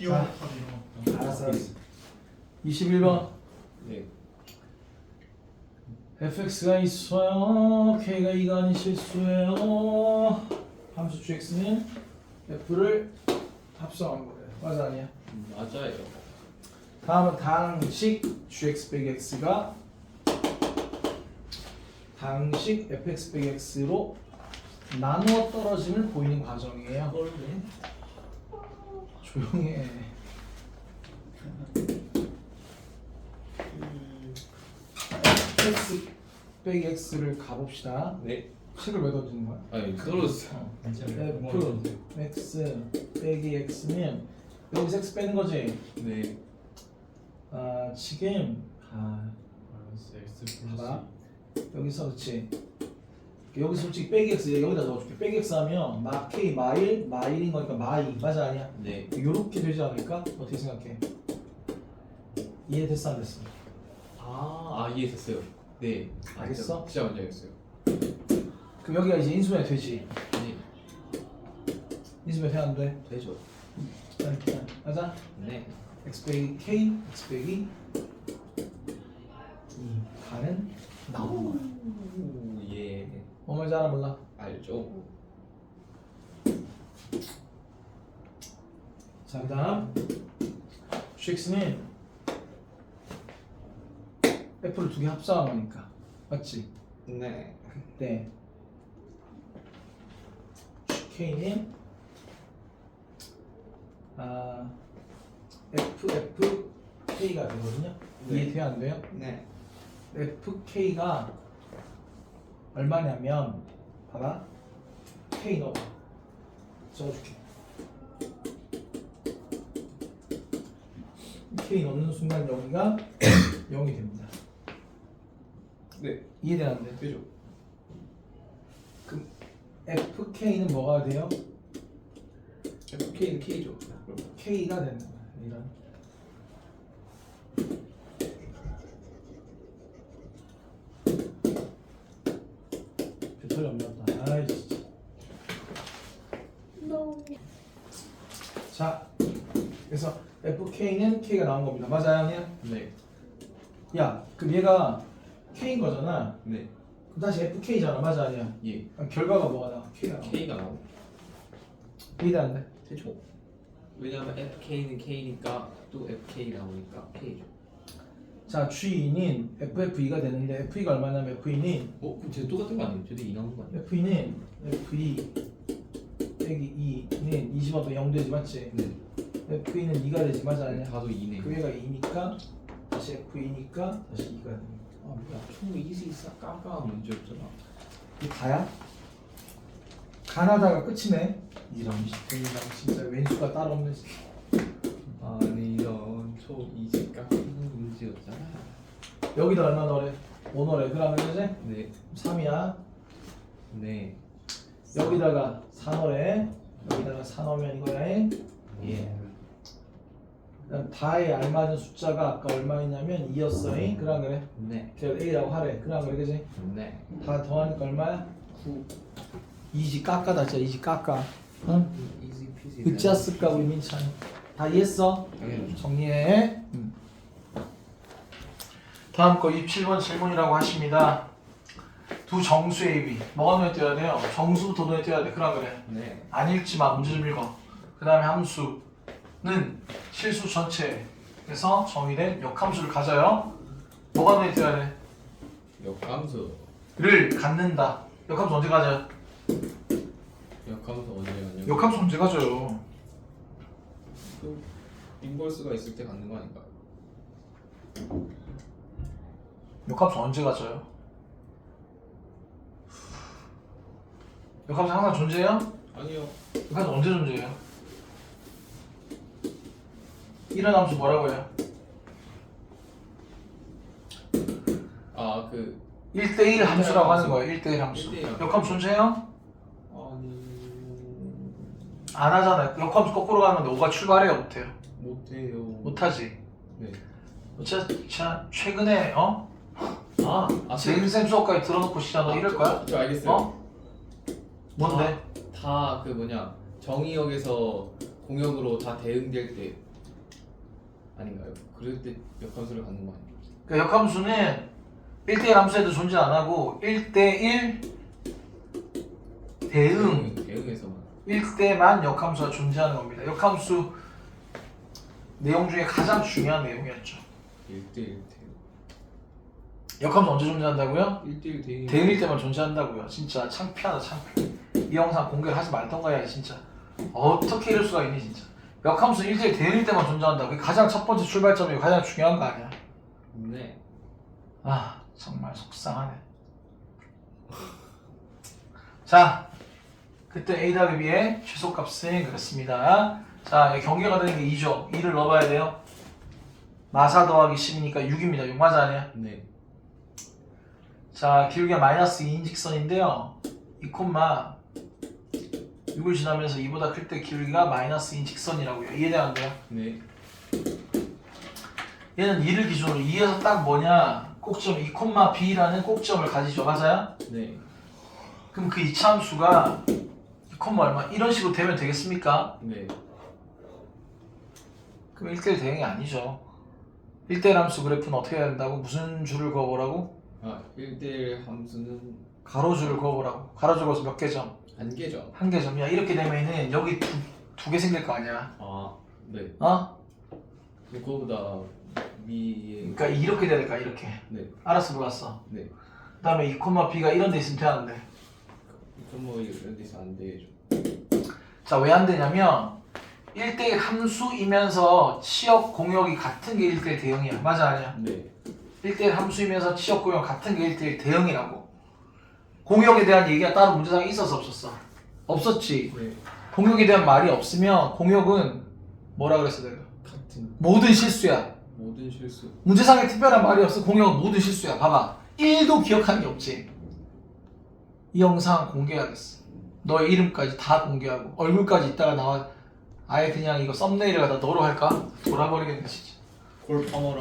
귀여운 자. 탑이요. 알았어 알았어 21번 네. fx가 있어요 k가 2가 아닌 실수예요 함수 gx는 f를 합성한 거예요 맞아 아니야? 음, 맞아요. 다음은 당식 gx 빼기 x가 당식 fx 빼기 x로 나누어 떨어짐을 보이는 과정이에요 꼴네. 조용히 해 x 빼기 x를 가봅시다 네. 식을 왜 던지는 거야? 아니 떨어졌어. 어. 뭐 f x 빼기 x면 여기서 x 빼는 거지? 네. 아 지금 아 x 봐봐 여기서 그렇지 여기서 솔직히 빼기 x 여기다 넣어줄게 빼기 x 하면 마 k 마일 마일인 거니까 마이 맞아 아니야? 네. 요렇게 되지 않을까? 어떻게 생각해? 이해됐어 안 됐어? 아, 아 이해됐어요. 네. 아, 알겠어? 진짜 먼저 알겠어요. 그럼 여기가 이제 인수분해 되지? 네. 인수분해 돼안 돼? 되죠. 자, 자, 맞아? 네. x 빼기 k x 빼기 2 가는 나오는 거야 오, 예. 뭔 말인지 알아 몰라? 알죠. 자, 그 다음 gx는 f를 두개 합성한 거니까 맞지? 네. 그때 k는 아 f f k가 되거든요 네. 이해 돼요 안 돼요? 네. fk가 얼마냐면 봐봐 k 넣어봐 적어줄게 k 넣는 순간 여기가 0이 됩니다 네. 이해되는 안 돼? 되죠. 그럼 fk는 뭐가 돼요? K는 K죠. 그럼. k가 되는 거야 이런 배터리 없나 보다 아이 진짜 자 그래서 fk는 k가 나온 겁니다 맞아요 아니야? 네. 야 그럼 얘가 k인 거잖아 네. 그럼 다시 fk잖아 맞아 아니야? 예. 그럼 결과가 뭐가 나와? k가 나와 K가 나오. 이해 안 돼? 되죠. 왜냐면 FK는 K니까 또 FK 나오니까 K죠. 자 G는 FF2가 되는데 F2가 얼마냐면 F2는 어? 그럼 쟤 똑같은 거 아니에요? 쟤도 2 나오는 거 아니에요? F2는 F2 빼기 2는 20하면 0 되지 맞지? 네. F2는 2가 되지 맞아 아니야? 다도 2네. 그 얘가 2니까 다시 F2니까 다시 2가 되는 거야 아 뭐야 총 이지 있어 깜깜한 문제였잖아. 이게 다야? 가나다가 끝이네 이런 시대이랑 진짜 왼수가 따로 없는 시- 아니 이런 총 이지 깜깜한 문제였잖아. 여기다 얼마 넣으래? 5 넣으래 그러면 이제 네. 3이야 네. 여기다가 4 넣으래 여기다가 4 넣으면 이거야 예. 그다음 다에 알맞은 숫자가 아까 얼마였냐면 2였어. 그럼 그래. 네. 걔를 A라고 하래. 그럼 그래. 그지? 네. 다 더하니까 얼마야? 9. 2지 깎아다 진짜 2지 깎아. 응? 이지 피지. 어찌했을까 우리 민찬. 다 이해했어? 당연히. 정리해. 응. 다음 거 27번 질문이라고 하십니다. 두 정수의 입이 뭐가 눈에 띄어야 돼요? 정수부터 눈에 띄어야 돼. 그럼 그래. 네. 안 읽지 마. 문제 좀 읽어. 그 다음에 함수는 실수 전체에서 정의된 역함수를 가져요. 뭐가 눈에 띄어야 돼? 역함수. 를 갖는다. 역함수 언제 가져요? 역함수 언제 가냐? 역함수 언제 가져요? 그 인벌스가 있을 때 갖는 거 아닌가? 역함수 언제 가져요? 역함수 항상 존재해요? 아니요. 역함수 언제 존재해요? 이런 함수 뭐라고 해요? 아그 1대1 함수라고 하는 거예요. 1대1 함수. 1대1 함수. 역함수 존재해요? 아니 안 하잖아요. 역함수 거꾸로 가면 5가 출발해요? 못해요? 못해요. 못하지. 네. 자, 자 최근에 어? 아, 아 제임쌤 수업까지 들어놓고 시작 너 이럴 거야? 저 알겠어요. 어? 뭔데? 다 그 뭐냐 정의역에서 공역으로 다 대응될 때 아닌가요? 그럴 때 역함수를 갖는 거 아니에요? 그러니까 역함수는 1대1 함수에도 존재 안 하고 1대1 대응 대응에서만 1대만 역함수가 존재하는 겁니다. 역함수 내용 중에 가장 중요한 내용이었죠. 1대1 대응 역함수 언제 존재한다고요? 1대1 대응 대응일 때만 존재한다고요. 진짜 창피하다 창피. 이 영상 공개를 하지 말던가 해야지 진짜. 어떻게 이럴 수가 있니 진짜. 역함수 1대1 대응일 때만 존재한다. 그게 가장 첫 번째 출발점이고 가장 중요한 거 아니야. 네 아 정말 속상하네. 자 그때 a 더하기 b의 최소값은 그렇습니다. 자 경계가 되는 게 2죠. 2를 넣어봐야 돼요. 마사 더하기 10이니까 6입니다. 6 맞아 아니야? 네. 자 기울기가 마이너스 2인 직선인데요. 이 콤마 6을 지나면서 2보다 클때 기울기가 마이너스 2인 직선이라고요. 이해되는데요? 네. 얘는 2를 기준으로 2에서 딱 뭐냐 꼭점 2 콤마 b라는 꼭점을 가지죠. 맞아요? 네. 그럼 그 이차함수가 2 콤마 얼마 이런 식으로 되면 되겠습니까? 네. 그럼 1대1 대응이 아니죠. 1대1 함수 그래프는 어떻게 해야 된다고? 무슨 줄을 그어보라고? 아 1대1 함수는 가로줄을 그어보라고. 가로줄 그어서 몇 개점? 한 개죠. 한 개 점이야. 이렇게 되면은 여기 두 개 생길 거 아니야. 아 네. 어? 그거보다 위에 그러니까 이렇게 돼야 될까? 이렇게. 네. 알았어, 몰랐어. 네. 그 다음에 2 콤마 b가 이런 데 있으면 되는데. 그럼 뭐 이런 데서 안 되죠. 자, 왜 안 되냐면 1대1 함수이면서 치역 공역이 같은 게 1대1 대응이야. 맞아, 아니야? 네. 1대1 함수이면서 치역 공역 같은 게 1대1 대응이라고. 공역에 대한 얘기가 따로 문제상에 있었어 없었어? 없었지. 네. 공역에 대한 말이 없으면 공역은 뭐라 그랬어 내가? 같은 모든 실수야. 모든 실수. 문제상에 특별한 말이 없어. 공역은 모든 실수야. 봐봐. 1도 기억하는 게 없지. 이 영상 공개하겠어. 너의 이름까지 다 공개하고 얼굴까지 있다가 나와 아예 그냥 이거 썸네일을 갖다 너로 할까? 돌아버리겠네 진짜.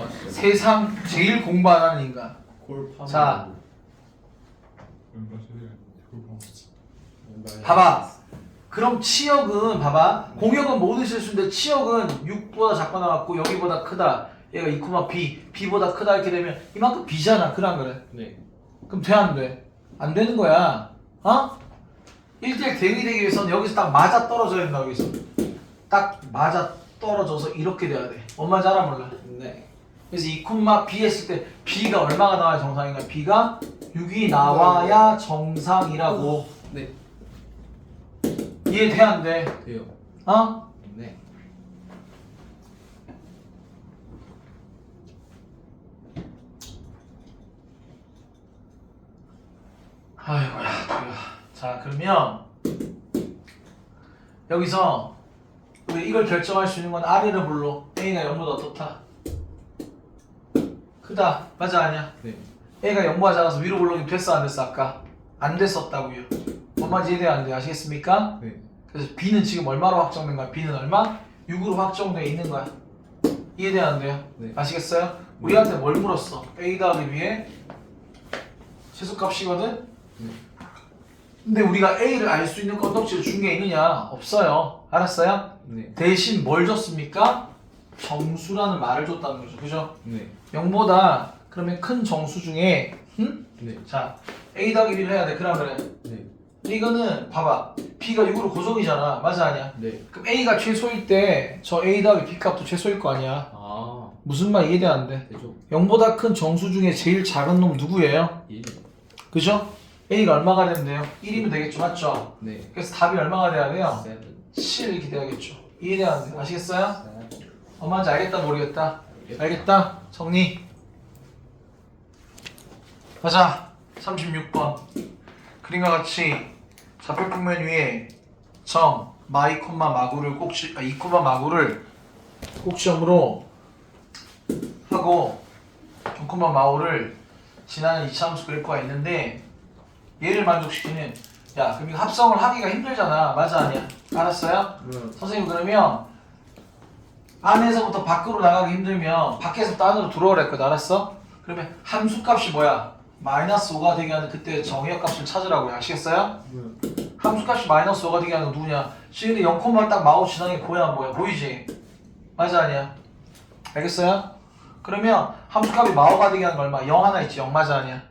하시죠. 세상 제일 공부 안 하는 인간. 골파머. 자. 봐봐. 그럼 치역은 봐봐. 공역은 모든 실수인데 치역은 6보다 작거나 같고 여기보다 크다. 얘가 2, b, b보다 크다 이렇게 되면 이만큼 b잖아. 그래 안 그래? 네. 그럼 돼 안 돼? 안 되는 거야. 어? 1대1 대응이 되기 위해서는 여기서 딱 맞아 떨어져야 된다 여기서. 딱 맞아 떨어져서 이렇게 돼야 돼. 엄마인지 알아 몰라? 네. 그래서 2, b 했을 때 b가 얼마가 나와야 정상인가? b가 6이 나와야 정상이라고. 네. 이해 돼 안 돼? 돼요. 어? 네. 아이고야. 자, 그러면 여기서 우리 이걸 결정할 수 있는 건 R이를 불러. A가 0보다 어떻다? 크다. 맞아, 아니야? 네. A가 0보다 작아서 위로 올라오기 됐어, 안 됐어, 아까? 안 됐었다고요. 엄마지 이해돼야 안 돼. 아시겠습니까? 네. 그래서 B는 지금 얼마로 확정된 거야? B는 얼마? 6으로 확정돼 있는 거야. 이해돼야 안 돼요? 네. 아시겠어요? 우리한테 뭘 물었어? A 더하기 B의 최소값이거든? 네. 근데 우리가 A를 알 수 있는 건덕지를 준게 있느냐? 없어요. 알았어요? 네. 대신 뭘 줬습니까? 정수라는 말을 줬다는 거죠. 그죠? 네. 0보다 그러면 큰 정수 중에 응? 네. 자 A 더하기 B를 해야 돼. 그러면은 네. 이거는 봐봐. B가 6으로 고정이잖아. 맞아 아니야? 네. 그럼 A가 최소일 때 저 A 더하기 B 값도 최소일 거 아니야? 아. 무슨 말 돼? 되죠. 0보다 큰 정수 중에 제일 작은 놈 누구예요? 1. 그죠? A가 얼마가 되면 돼요? 1이면 되겠죠, 맞죠? 네. 그래서 답이 얼마가 돼야 돼요? 7. 7 이렇게 돼야겠죠. 돼? 아시겠어요? 7. 엄마인지 알겠다 모르겠다? 알겠다? 정리. 가자. 36번. 그림과 같이 좌표 평면 위에 점 마이 콤마 마구를 꼭지 아, 이 콤마 마구를 꼭지점으로 하고 경 콤마 마오를 지나는 이차함수 그래프가 있는데 얘를 만족시키는 야 그럼 이거 합성을 하기가 힘들잖아 맞아 아니야 알았어요? 네. 선생님 그러면 안에서부터 밖으로 나가기 힘들면 밖에서부터 안으로 들어오라 했거든 알았어? 그러면 함수값이 뭐야? 마이너스 5가 되게 하는 그때 정의역 값을 찾으라고요 아시겠어요? 네. 함수값이 마이너스 5가 되게 하는 건 누구냐? 지금 0콤마 딱 마우 지나는 게 보여 안 보여? 보이지? 맞아 아니야? 알겠어요? 그러면 함수값이 마오가 되게 하는 거 얼마? 0 하나 있지 0 맞아 아니야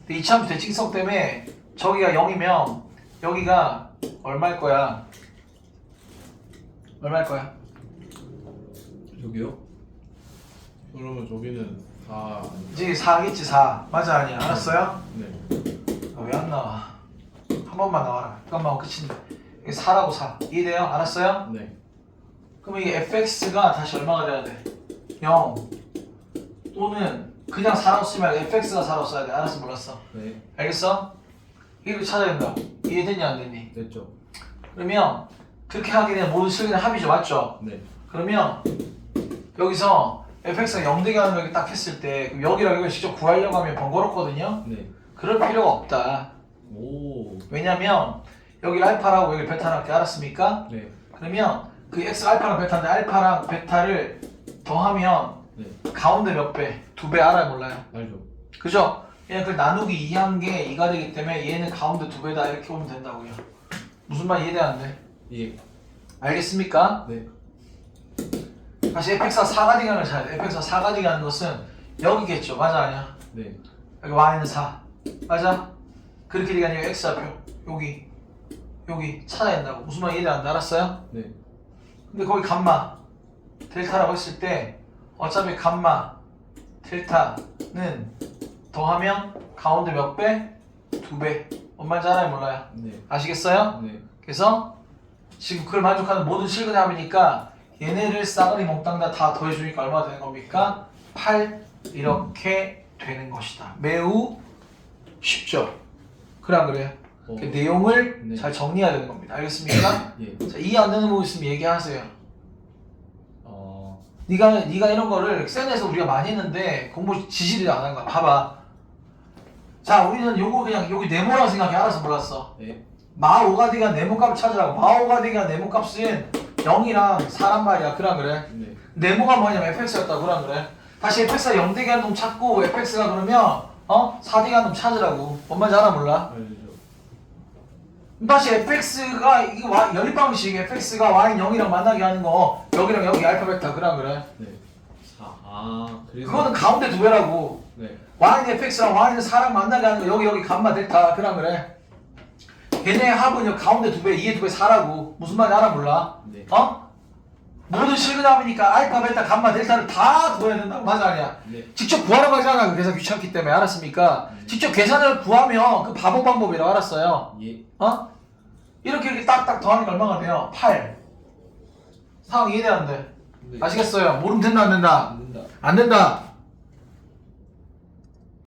근데 이차함수 대칭성 때문에 저기가 0이면 여기가 얼마일 거야? 얼마일 거야? 여기요? 그러면 저기는 다 이제 4겠지 4 맞아 아니야 알았어요? 네. 왜안 나와? 한 번만 나와라 이것만 하고 끝인데 이게 4라고 4 이해돼요? 알았어요? 네. 그럼 이게 fx가 다시 얼마가 돼야 돼? 0 또는 그냥 4라고 쓰지 말고 fx가 4라고 써야 돼 알았어 몰랐어 네. 알겠어? 이걸 찾아야 된다 이해됐냐 안 됐니? 됐죠. 그러면 그렇게 하게 되면 모든 실근의 합이죠 맞죠? 네. 그러면 여기서 fx가 0 되게 하는 걸 이렇게 딱 했을 때 그럼 여기랑 여기 직접 구하려고 하면 번거롭거든요 네. 그럴 필요가 없다 오. 왜냐면 여기 알파라고 여기 베타라고 알았습니까? 네. 그러면 그 x 알파랑 베타인데 알파랑 베타를 더하면 네. 가운데 몇 배? 두 배 알아요 몰라요? 알죠. 그죠? 그냥 그 나누기 2한 게 2가 되기 때문에 얘는 가운데 두 배다 이렇게 보면 된다고요 무슨 말 이해돼 안 돼? 예. 알겠습니까? 네. 다시 4가디간을 찾아야 돼 fx가 4가디가는 것은 여기겠죠 맞아 아니야? 네. 여기 y는 4 맞아? 그렇게 되가 아니고 x좌표 여기 여기 찾아야 된다고 무슨 말 이해돼 안 돼? 알았어요? 네. 근데 거기 감마 델타라고 했을 때 어차피 감마 델타는 더하면 가운데 몇 배? 두 배. 뭔 말인지 알아요 몰라요? 네. 아시겠어요? 네. 그래서 지금 그걸 만족하는 모든 실근의 합이니까 얘네를 싸그리 몽땅 다, 다 더해주니까 얼마 되는 겁니까? 8 이렇게 되는 것이다. 매우 쉽죠? 그래 안 그래요? 어. 그 내용을 네. 잘 정리해야 되는 겁니다. 알겠습니까? 예. 자, 이해 안 되는 부분 있으면 얘기하세요. 어. 네가 네가 이런 거를 센에서 우리가 많이 했는데 공부 지시를 안 한 거야. 봐봐. 자, 우리는 요거 그냥 여기 네모라고 생각해. 알아서 몰랐어. 네. 마오가디가 네모 값을 찾으라고. 마오가디가 네모 값은 0이랑 4란 말이야. 그랑 그래. 네. 네모가 뭐냐면 fx였다. 그랑 그래. 다시 fx가 0 되게 하는 놈 찾고 fx가 그러면 어? 4 되게 하는 놈 찾으라고. 뭔 말인지 알아 몰라? 알죠. 다시 fx가 이게 와- 연립 방식 fx가 y는 0이랑 만나게 하는 거 여기랑 여기 알파 베타 그랑 그래. 네. 4. 아, 그래서 그거는 가운데 두 배라고. 네. y는 fx랑 y는 4랑 만나게 하는 거 여기 여기 감마 델타 그랑 그래. 걔네 합은 여기 가운데 두 배, 2에 두 배 4라고. 무슨 말인지 알아 몰라? 네. 어? 모든 실근합이니까 알파, 베타, 감마, 델타를 다 구해야 된다고. 맞아 아니야? 네. 직접 구하러 가잖아. 그 계산 귀찮기 때문에 알았습니까? 네. 직접 계산을 구하면 그 바보 방법이라고 알았어요. 예. 어? 이렇게 이렇게 딱딱 더하니까 얼마가 돼요? 8. 상황 이해돼 안 돼? 네. 아시겠어요? 모르면 된다 안 된다? 안 된다. 안 된다.